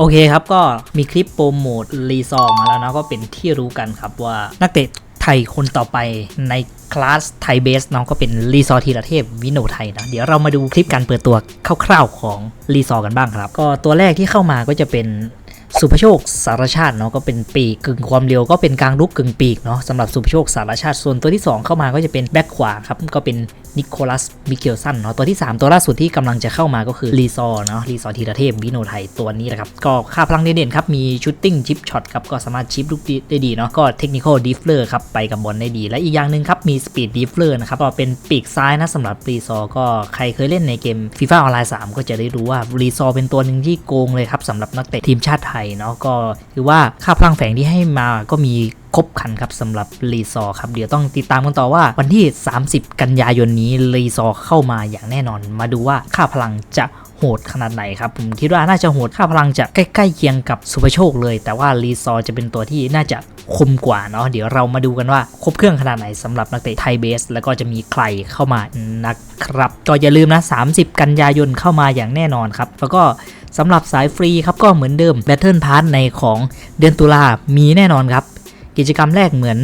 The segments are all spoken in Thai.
โอเคครับก็มีคลิปโปรโมทรีซอร์มาแล้วนะก็เป็นที่รู้กันครับว่านักเตะไทยคนต่อไปในคลาสไทยเบสน้องก็เป็นรีซอร์ธีรเทพวิโนไทยนะ เดี๋ยวเรามาดูคลิปการเปิดตัวคร่าวๆของรีซอร์กันบ้างครับ ก็ตัวแรกที่เข้ามาก็จะเป็น สุภโชคสารชาติเนาะก็เป็นปีกกึ่งความเร็วก็เป็นกลางรุกกึ่งปีกเนาะสำหรับสุภโชคสารชาติส่วนตัวที่ 2 เข้ามาก็จะเป็นแบ็คขวาครับก็เป็นนิโคลัสมิเกลสันเนาะตัวที่ 3 ตัวล่าสุดที่กำลังจะเข้ามาก็คือรีซอเนาะรีซอร์ธีรเทพวิโนไทยตัวนี้แหละครับ ก็ค่าพลังเด่นๆครับ มีชูตติ้งชิปช็อตครับ ก็สามารถชิปลูกได้ดีเนาะก็เทคนิคอลดิฟเลอร์ครับ ไปกับบอลได้ดี และอีกอย่างหนึ่งครับ มีสปีดดิฟเลอร์นะครับ ก็เป็นปีกซ้ายนะสำหรับรีซอก็ใครเคยเล่นในเกมฟีฟ่าออนไลน์3ก็จะได้รู้ว่ารีซอเป็นตัวหนึ่งที่โกงเลยครับสำหรับนักเตะทีมชาติไทยเนาะก็คือว่าค่าพลังแฝงที่ให้มาก็มีครบครันครับสำหรับรีซอร์ครับเดี๋ยวต้องติดตามกันต่อว่า วันที่ 30 กันยายนนี้รีซอร์เข้ามาอย่างแน่นอน มาดูว่าค่าพลังจะ โหดขนาดไหนครับ ผมคิดว่าน่าจะโหดค่าพลังจะใกล้ๆเคียงกับสุภโชคเลย แต่ว่ารีซอร์จะเป็นตัวที่น่าจะคมกว่าเนาะเดี๋ยวเรามาดูกันว่าครบเครื่องขนาดไหนสำหรับนักเตะไทยเบส แล้วก็จะมีใครเข้ามานะครับก็อย่าลืมนะ 30 กันยายนเข้ามาอย่างแน่นอนครับ แล้วก็สำหรับสายฟรีครับก็เหมือนเดิม Battle Pass ในของเดือนตุลามีแน่นอนครับ กิจกรรมแรกเหมือน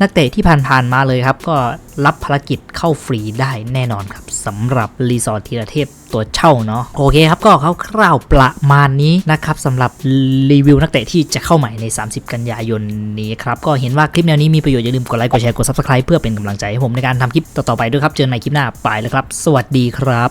นักเตะที่ผ่านๆมาเลยครับ ก็รับภารกิจเข้าฟรีได้แน่นอนครับสำหรับรีสอร์ทธีรเทพตัวเช่าเนาะโอเคครับก็คร่าวๆประมาณนี้นะครับสำหรับรีวิวนักเตะที่จะเข้าใหม่ใน 30 กันยายนนี้ครับก็เห็นว่าคลิปแนวนี้มีประโยชน์อย่าลืมกดไลค์กดแชร์กด subscribe เพื่อเป็นกำลังใจให้ผมในการทำคลิปต่อๆไปด้วยครับ เจอกันในคลิปหน้าไปแล้วครับ สวัสดีครับ